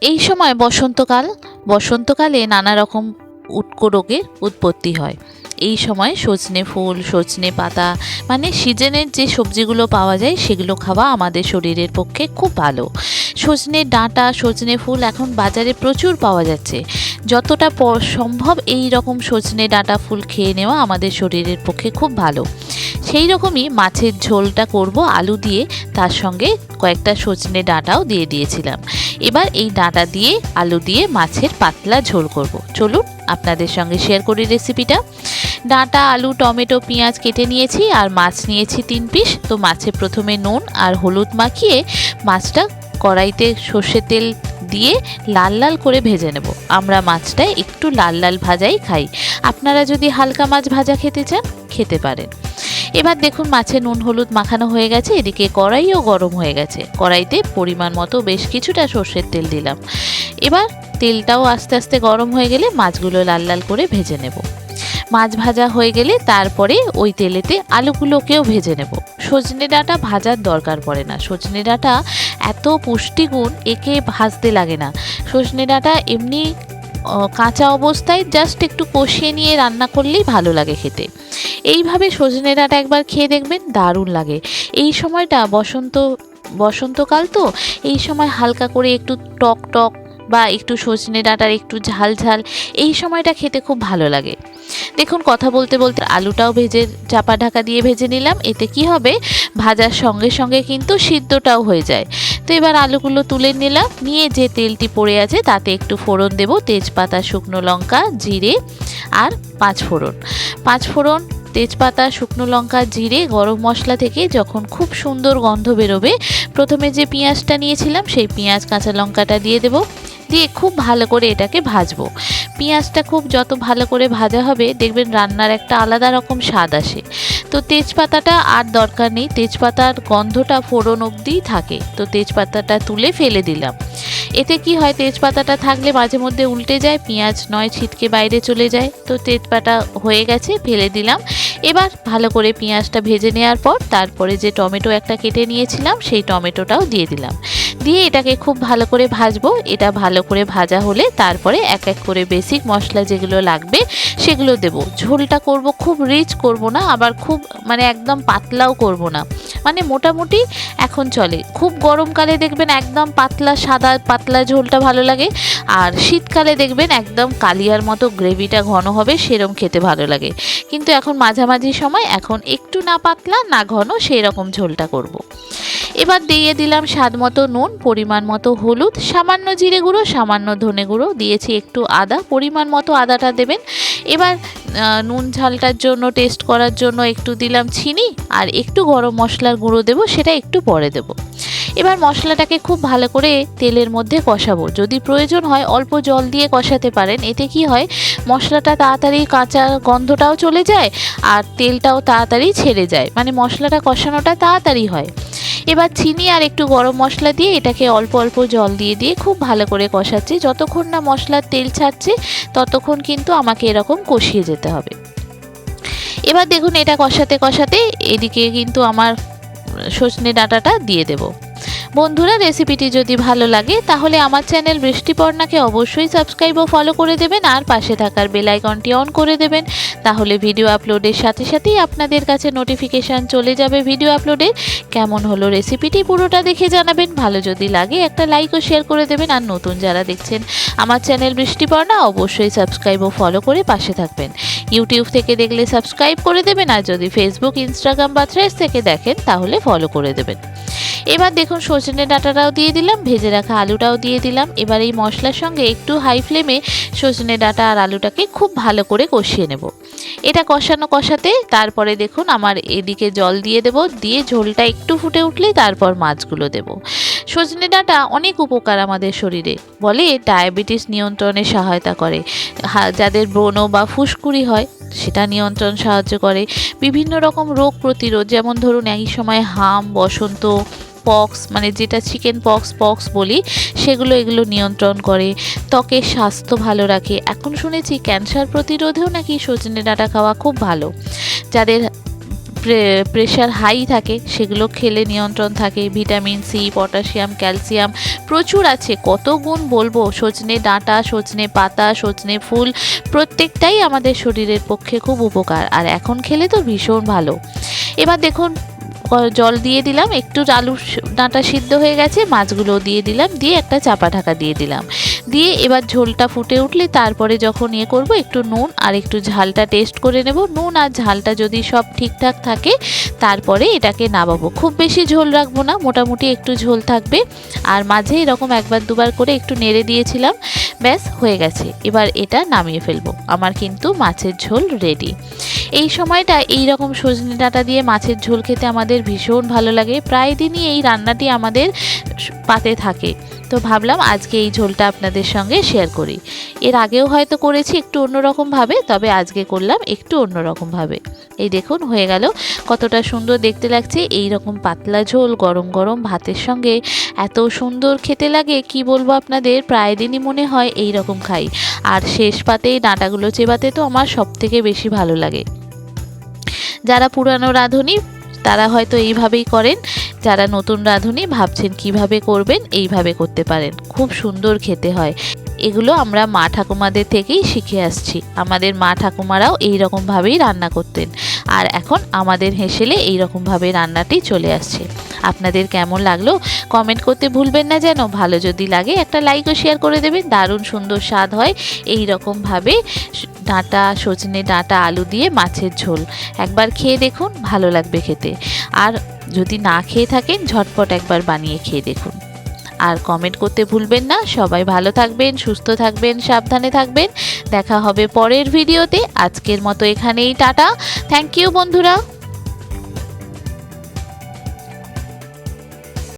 এই সময় বসন্তকাল, বসন্তকালে নানা রকম উটকো রোগের উৎপত্তি হয়। এই সময় সজনে ফুল, সজনে পাতা মানে সিজনের যে সবজিগুলো পাওয়া যায়, সেগুলো খাওয়া আমাদের শরীরের পক্ষে খুব ভালো। সজনে ডাঁটা, সজনে ফুল এখন বাজারে প্রচুর পাওয়া যাচ্ছে। যতটা সম্ভব এই রকম সজনে ডাঁটা ফুল খেয়ে নেওয়া আমাদের শরীরের পক্ষে খুব ভালো। সেই রকমই মাছের ঝোলটা করব আলু দিয়ে, তার সঙ্গে কয়েকটা সজনে ডাঁটাও দিয়ে দিয়েছিলাম। এবার এই ডাঁটা দিয়ে, আলু দিয়ে মাছের পাতলা ঝোল করব। চলুন আপনাদের সঙ্গে শেয়ার করি রেসিপিটা ডাঁটা, আলু, টমেটো, পেঁয়াজ কেটে নিয়েছি আর মাছ নিয়েছি তিন পিস। তো মাছে প্রথমে নুন আর হলুদ মাখিয়ে মাছটা কড়াইতে সর্ষের তেল দিয়ে লাল লাল করে ভেজে নেব। আমরা মাছটা একটু লাল লাল ভাজাই খাই। আপনারা যদি হালকা মাছ ভাজা খেতে চান, খেতে পারেন। এবার দেখুন মাছে নুন, হলুদ মাখানো হয়ে গেছে, এদিকে কড়াইও গরম হয়ে গেছে। কড়াইতে পরিমাণ মতো বেশ কিছুটা সর্ষের তেল দিলাম। এবার তেলটাও আস্তে আস্তে গরম হয়ে গেলে মাছগুলো লাল লাল করে ভেজে নেব। মাছ ভাজা হয়ে গেলে তারপরে ওই তেলেতে আলুগুলোকেও ভেজে নেব। সজনে ডাঁটা ভাজার দরকার পড়ে না। সজনে ডাঁটা এত পুষ্টিগুণ, একে ভাজতে লাগে না। সজনে ডাঁটা এমনি কাঁচা অবস্থায় জাস্ট একটু কষিয়ে নিয়ে রান্না করলেই ভালো লাগে খেতে। এইভাবে সজনে ডাঁটা একবার খেয়ে দেখবেন দারুণ লাগে। এই সময়টা বসন্ত, বসন্তকাল তো, এই সময় হালকা করে একটু টক টক বা একটু সজনে ডাঁটার একটু ঝাল ঝাল, এই সময়টা খেতে খুব ভালো লাগে। দেখুন, কথা বলতে বলতে আলুটাও ভেজে, চাপা ঢাকা দিয়ে ভেজে নিলাম, এতে কি হবে? ভাজার সঙ্গে সঙ্গে কিন্তু সিদ্ধটাও হয়ে যায়। তো এবার আলুগুলো তুলে নিলাম, নিয়ে যে তেলটি পড়ে আছে তাতে একটু ফোড়ন দেব, তেজপাতা, শুকনো লঙ্কা, জিরে আর পাঁচ ফোড়ন। পাঁচ ফোড়ন তেজপাতা, শুকনো লঙ্কা, জিরে, গরম মশলা থেকে যখন খুব সুন্দর গন্ধ বেরোবে, প্রথমে যে পেঁয়াজটা নিয়েছিলাম, সেই পেঁয়াজ, কাঁচা লঙ্কাটা দিয়ে দেব। দিয়ে খুব ভালো করে এটাকে ভাজবো। পেঁয়াজটা খুব যত ভালো করে ভাজা হবে, দেখবেন রান্নার একটা আলাদা রকম স্বাদ আসে। তো তেজপাতাটা আর দরকার নেই, তেজপাতার গন্ধটা ফোড়ন অবধিই থাকে। তো তেজপাতাটা তুলে ফেলে দিলাম। এতে কি হয়, তেজপাতাটা থাকলে মাঝে মধ্যে উল্টে যায়, পেঁয়াজ নয় ছিটকে বাইরে চলে যায়। তো তেজপাতা হয়ে গেছে, ফেলে দিলাম। এবার ভালো করে পেঁয়াজটা ভেজে নেওয়ার পর, তারপরে যে টমেটো একটা কেটে নিয়েছিলাম, সেই টমেটোটাও দিয়ে দিলাম। দিয়ে এটাকে খুব ভালো করে ভাজবো। এটা ভালো করে ভাজা হলে তারপরে এক এক করে বেসিক মশলা যেগুলো লাগবে সেগুলো দেব। ঝোলটা করব, খুব রিচ করব না, আবার খুব মানে একদম পাতলাও করব না। মানে মোটামুটি এখন চলে। খুব গরমকালে দেখবেন একদম পাতলা, সাদা, পাতলা ঝোলটা ভালো লাগে। আর শীতকালে দেখবেন একদম কালিয়ার মতো গ্রেভিটা ঘন হবে, সেরম খেতে ভালো লাগে। কিন্তু এখন মাঝামাঝি সময়, এখন একটু না পাতলা, না ঘন সেই রকম ঝোলটা করব। এবার দিয়ে দিলাম স্বাদ মতো নুন, পরিমাণ মতো হলুদ, সামান্য জিরে গুঁড়ো, সামান্য ধনে গুঁড়ো। দিয়েছি একটু আদা, পরিমাণ মতো আদাটা দেবেন। এবার নুন ঝালটার জন্য, টেস্ট করার জন্য একটু দিলাম চিনি আর একটু গরম মশলার গুঁড়ো দেবো, সেটা একটু পরে দেবো। এবার মশলাটাকে খুব ভালো করে তেলের মধ্যে কষাবো। যদি প্রয়োজন হয়, অল্প জল দিয়ে কষাতে পারেন। এতে কি হয়, মশলাটা তাড়াতাড়ি কাঁচা গন্ধটাও চলে যায় আর তেলটাও তাড়াতাড়ি ছেড়ে যায়। মানে মশলাটা কষানোটা তাড়াতাড়ি হয়। এবার চিনি আর একটু গরম মশলা দিয়ে এটাকে অল্প অল্প জল দিয়ে দিয়ে খুব ভালো করে কষাচ্ছি। যতক্ষণ না মশলার তেল ছাড়ছে, ততক্ষণ কিন্তু আমাকে এরকম কষিয়ে যেতে হবে। এবার দেখুন এটা কষাতে কষাতে এদিকে কিন্তু আমার সজনে ডাঁটাটা দিয়ে দেব। বন্ধুরা, রেসিপিটি যদি ভালো লাগে, তাহলে আমার চ্যানেল বৃষ্টিপর্ণাকে অবশ্যই সাবস্ক্রাইব ও ফলো করে দেবেন আর পাশে থাকার বেল আইকনটি অন করে দেবেন। তাহলে ভিডিও আপলোডের সাথে সাথেই আপনাদের কাছে নোটিফিকেশান চলে যাবে ভিডিও আপলোডের কেমন হলো রেসিপিটি পুরোটা দেখে জানাবেন। ভালো যদি লাগে একটা লাইক ও শেয়ার করে দেবেন। আর নতুন যারা দেখছেন আমার চ্যানেল বৃষ্টিপর্ণা, অবশ্যই সাবস্ক্রাইব ও ফলো করে পাশে থাকবেন। ইউটিউব থেকে দেখলে সাবস্ক্রাইব করে দেবেন। আর যদি ফেসবুক ইনস্টাগ্রাম বা থ্রেস থেকে দেখেন, তাহলে ফলো করে দেবেন। এবার দেখুন সজনে ডাঁটাটাও দিয়ে দিলাম, ভেজে রাখা আলুটাও দিয়ে দিলাম। এবার এই মশলার সঙ্গে একটু হাই ফ্লেমে সজনে ডাঁটা আর আলুটাকে খুব ভালো করে কষিয়ে নেব। এটা কষানো কষাতে তারপরে দেখুন আমার এদিকে জল দিয়ে দেব, দিয়ে ঝোলটা একটু ফুটে উঠলেই তারপর মাছগুলো দেব। সজনে ডাঁটা অনেক উপকার আমাদের শরীরে, বলে ডায়াবেটিস নিয়ন্ত্রণে সহায়তা করে। যাদের ব্রণ বা ফুসকুড়ি হয় সেটা নিয়ন্ত্রণ সাহায্য করে। বিভিন্ন রকম রোগ প্রতিরোধ, যেমন ধরুন একই সময় হাম, বসন্ত, পক্স মানে যেটা চিকেন পক্স পক্স বলি, সেগুলো এগুলো নিয়ন্ত্রণ করে। ত্বকের স্বাস্থ্য ভালো রাখে। এখন শুনেছি ক্যান্সার প্রতিরোধেও নাকি সজনে ডাঁটা খাওয়া খুব ভালো। যাদের প্রেশার হাই থাকে, সেগুলো খেলে নিয়ন্ত্রণ থাকে ভিটামিন সি পটাশিয়াম ক্যালসিয়াম প্রচুর আছে, কত গুণ বলব, সজনে ডাঁটা, সজনে পাতা, সজনে ফুল, প্রত্যেকটাই আমাদের শরীরের পক্ষে খুব উপকার, আর এখন খেলে তো ভীষণ ভালো। এবার দেখুন জল দিয়ে দিলাম, একটু আলু ডাঁটা সিদ্ধ হয়ে গেছে, মাছগুলো দিয়ে দিলাম, দিয়ে একটা চাপা ঢাকা দিয়ে দিলাম। দিয়ে এবার ঝোলটা ফুটে উঠলে তারপরে যখন ইয়ে করব, একটু নুন আর একটু ঝালটা টেস্ট করে নেব। নুন আর ঝালটা যদি সব ঠিকঠাক থাকে, তারপরে এটাকে নামাবো। খুব বেশি ঝোল রাখব না, মোটামুটি একটু ঝোল থাকবে। আর মাঝে এরকম একবার দুবার করে একটু নেড়ে দিয়েছিলাম, ব্যাস হয়ে গেছে। এবার এটা নামিয়ে ফেলব। আমার কিন্তু মাছের ঝোল রেডি এই সময়টা এই রকম সজনে ডাঁটা দিয়ে মাছের ঝোল খেতে আমাদের ভীষণ ভালো লাগে। প্রায় দিনই এই রান্নাটি আমাদের পাতে থাকে। তো ভাবলাম আজকে এই ঝোলটা আপনাদের সঙ্গে শেয়ার করি। এর আগেও হয়তো করেছি একটু অন্যরকমভাবে তবে আজকে করলাম একটু অন্যরকমভাবে এই দেখুন, হয়ে গেল। কতটা সুন্দর দেখতে লাগছে। এই রকম পাতলা ঝোল, গরম গরম ভাতের সঙ্গে এত সুন্দর খেতে লাগে, কি বলব আপনাদের? প্রায় দিনই মনে হয় এই রকম খাই। আর শেষ পাতে ডাঁটাগুলো চেবাতে তো আমার সব থেকে বেশি ভালো লাগে। যারা পুরানো রাঁধুনি, তারা হয়তো এইভাবেই করেন। যারা নতুন রাঁধুনি ভাবছেন কীভাবে করবেন এইভাবে করতে পারেন। খুব সুন্দর খেতে হয়। এগুলো আমরা মা ঠাকুমাদের থেকেই শিখে আসছি। আমাদের মা ঠাকুমারাও এই রকমভাবেই রান্না করতেন। আর এখন আমাদের হেসেলে এই রকমভাবে রান্নাটি চলে আসছে। আপনাদের কেমন লাগল কমেন্ট করতে ভুলবেন না যেন। ভালো যদি লাগে একটা লাইকও শেয়ার করে দেবেন। দারুণ সুন্দর স্বাদ হয় এই রকমভাবে ডাঁটা, সজনে ডাঁটা, আলু দিয়ে মাছের ঝোল। একবার খেয়ে দেখুন, ভালো লাগবে খেতে। আর যদি না খেয়ে থাকেন, ঝটপট একবার বানিয়ে খেয়ে দেখুন। আর কমেন্ট করতে ভুলবেন না। সবাই ভালো থাকবেন, সুস্থ থাকবেন, সাবধানে থাকবেন। দেখা হবে পরের ভিডিওতে আজকের মতো এখানেই, টাটা। থ্যাংক ইউ বন্ধুরা।